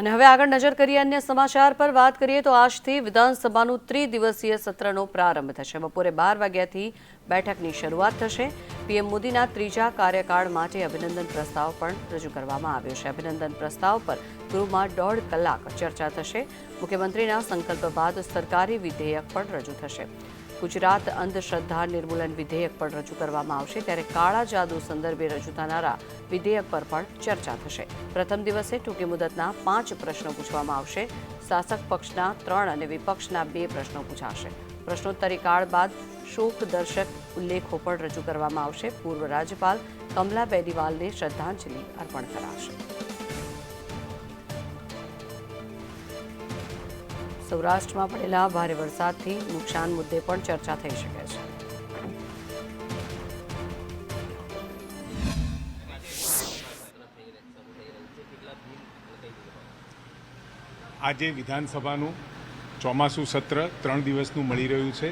અને હવે આગળ નજર કરીએ અન્ય સમાચાર પર વાત કરીએ તો આજથી વિધાનસભાનું ત્રિદિવસીય સત્રનો પ્રારંભ થશે. બપોરે બાર વાગ્યાથી બેઠકની શરૂઆત થશે. પીએમ મોદીના ત્રીજા કાર્યકાળ માટે અભિનંદન પ્રસ્તાવ પણ રજૂ કરવામાં આવ્યો છે. અભિનંદન પ્રસ્તાવ પર ગૃહમાં દોઢ કલાક ચર્ચા થશે. મુખ્યમંત્રીના સંકલ્પ બાદ સરકારી વિધેયક પણ રજૂ થશે. ગુજરાત અંધશ્રદ્ધા નિર્મૂલન વિધેયક પણ રજૂ કરવામાં આવશે ત્યારે કાળા જાદુ સંદર્ભે રજૂ થનારા વિધેયક પર પણ ચર્ચા થશે. પ્રથમ દિવસે ટૂંકી મુદતના પાંચ પ્રશ્નો પૂછવામાં આવશે. શાસક પક્ષના ત્રણ અને વિપક્ષના બે પ્રશ્નો પૂછાશે. પ્રશ્નોત્તરી કાળ બાદ શોક દર્શક ઉલ્લેખો પણ રજૂ કરવામાં આવશે. પૂર્વ રાજ્યપાલ કમલા બેદીવાલને શ્રદ્ધાંજલિ અર્પણ કરાશે. સૌરાષ્ટ્રમાં પડેલા ભારે વરસાદથી નુકસાન મુદ્દે પણ ચર્ચા થઈ શકે છે. આજે વિધાનસભાનું ચોમાસું સત્ર ત્રણ દિવસનું મળી રહ્યું છે.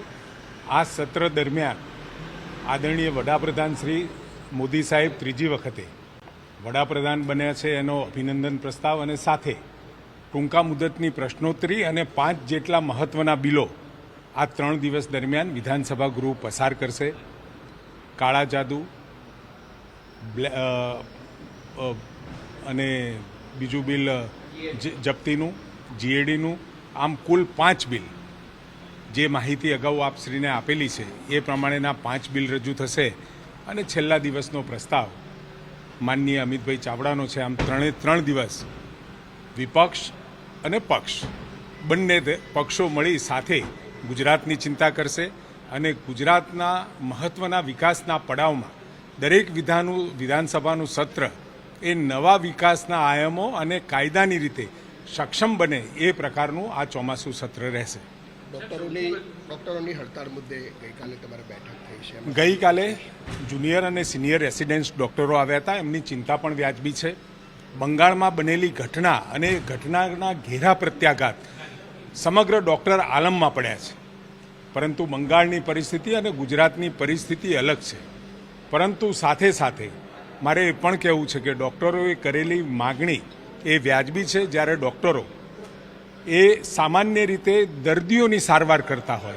આ સત્ર દરમિયાન આદરણીય વડાપ્રધાન શ્રી મોદી સાહેબ ત્રીજી વખતે વડાપ્રધાન બન્યા છે એનો અભિનંદન પ્રસ્તાવ અને સાથે ટૂંકા મુદતની પ્રશ્નોત્તરી અને પાંચ જેટલા મહત્વના બિલો આ ત્રણ દિવસ દરમિયાન વિધાનસભા ગૃહ પસાર કરશે. કાળા જાદુ અને બીજું બિલ જપ્તીનું, જીએડીનું, આમ કુલ પાંચ બિલ. જે માહિતી અગાઉ આપશ્રીને આપેલી છે, એ પ્રમાણેના પાંચ બિલ રજૂ થશે અને છેલ્લા દિવસનો પ્રસ્તાવ. માનનીય અમિતભાઈ ચાવડાનો છે આમ ત્રણે, ત્રણ દિવસ. વિપક્ષ અને પક્ષ. બંને પક્ષો મળી સાથે ગુજરાતની ચિંતા કરશે અને ગુજરાતના મહત્ત્વના વિકાસના પડાવમાં દરેક વિધાનું વિધાનસભાનું સત્ર એ નવા વિકાસના આયામો અને કાયદાની રીતે સક્ષમ બને એ પ્રકારનું આ ચોમાસું સત્ર રહેશે. ડોક્ટરોની ડોક્ટરોની હડતાળ મુદ્દે ગઈકાલે તમારે બેઠક થઈ છે. ગઈકાલે જુનિયર અને સિનિયર રેસિડેન્સ ડોક્ટરો આવ્યા હતા. એમની ચિંતા પણ વ્યાજબી છે. બંગાળમાં બનેલી ઘટના અને ઘટનાના ઘેરા પ્રત્યાઘાત સમગ્ર ડૉક્ટર આલમમાં પડ્યા છે. પરંતુ બંગાળની પરિસ્થિતિ અને ગુજરાતની પરિસ્થિતિ અલગ છે. પરંતુ સાથે સાથે મારે એ પણ કહેવું છે કે ડોક્ટરોએ કરેલી માગણી એ વ્યાજબી છે જ્યારે ડૉક્ટરો એ સામાન્ય રીતે દર્દીઓની સારવાર કરતા હોય,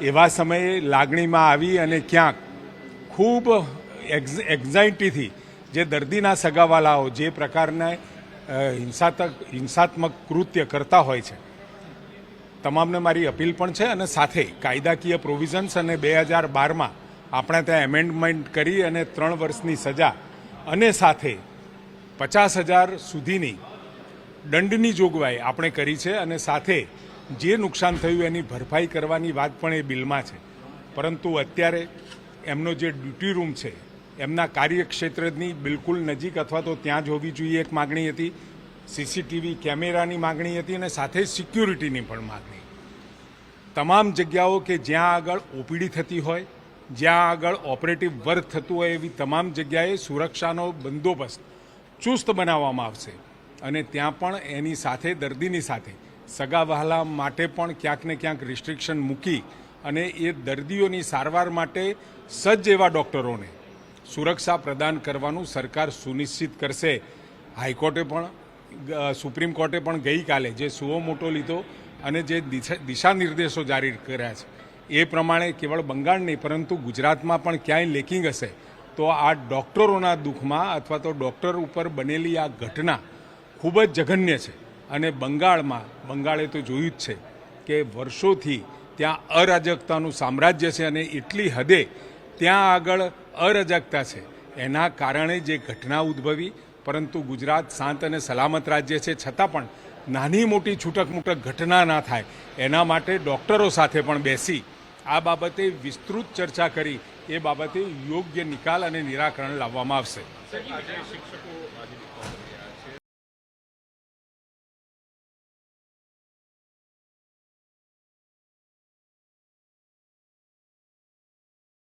એવા સમયે લાગણીમાં આવી અને ક્યાંક ખૂબ એક્ઝ- એક્ઝાઇટીથી જે દર્દીના સગાવાલાઓ જે પ્રકારના હિંસાત્મક હિંસાત્મક કૃત્ય કરતા હોય છે. તમામને મારી અપીલ પણ છે અને સાથે કાયદાકીય પ્રોવિઝન્સ અને બે હજાર બારમાં આપણે ત્યાં એમેન્ડમેન્ટ કરી અને ત્રણ વર્ષની સજા અને સાથે પચાસ હજાર સુધીની દંડની જોગવાઈ આપણે કરી છે અને સાથે જે નુકસાન થયું એની ભરપાઈ કરવાની વાત પણ એ બિલમાં છે. પરંતુ અત્યારે એમનો જે ડ્યુટી રૂમ છે એમના કાર્યક્ષેત્રની બિલકુલ નજીક અથવા તો ત્યાં જ હોવી જોઈએ એક માગણી હતી. સીસીટીવી કેમેરાની માગણી હતી અને સાથે સિક્યુરિટીની પણ માગણી. તમામ જગ્યાઓ કે જ્યાં આગળ ઓપીડી થતી હોય, જ્યાં આગળ ઓપરેટિવ વર્ક થતું હોય એવી તમામ જગ્યાએ સુરક્ષાનો બંદોબસ્ત ચુસ્ત બનાવવામાં આવશે. અને ત્યાં પણ એની સાથે, દર્દીની સાથે સગા વહાલા માટે પણ ક્યાંક ને ક્યાંક રિસ્ટ્રિક્શન મૂકી અને એ દર્દીઓની સારવાર માટે સજ્જ એવા ડૉક્ટરોને સુરક્ષા પ્રદાન કરવાનું સરકાર સુનિશ્ચિત કરશે. હાઈકોર્ટે પણ સુપ્રીમ કોર્ટે પણ ગઈકાલે જે સુઓ મોટો લીધો અને જે દિશા- દિશા નિર્દેશો જારી કર્યા છે, એ પ્રમાણે કેવળ બંગાળ નહીં, પરંતુ ગુજરાતમાં પણ ક્યાંય લેકિંગ હશે, તો આ ડૉક્ટરોના દુઃખમાં અથવા તો ડૉક્ટર ઉપર બનેલી આ ઘટના ખૂબ જ જઘન્ય છે. અને બંગાળમાં, બંગાળે તો જોયું જ છે કે વર્ષોથી ત્યાં અરાજકતાનું સામ્રાજ્ય છે અને એટલી હદે ત્યાં આગળ અરાજકતા છે. એના કારણે જે ઘટના ઉદ્ભવી, પરંતુ ગુજરાત શાંત અને સલામત રાજ્ય છે, છતાં પણ નાની મોટી છૂટક મૂટક ઘટના ના થાય. એના માટે ડૉક્ટરો સાથે પણ બેસી આ બાબતે વિસ્તૃત ચર્ચા કરી. એ બાબતે યોગ્ય નિકાલ અને નિરાકરણ લાવવામાં આવશે.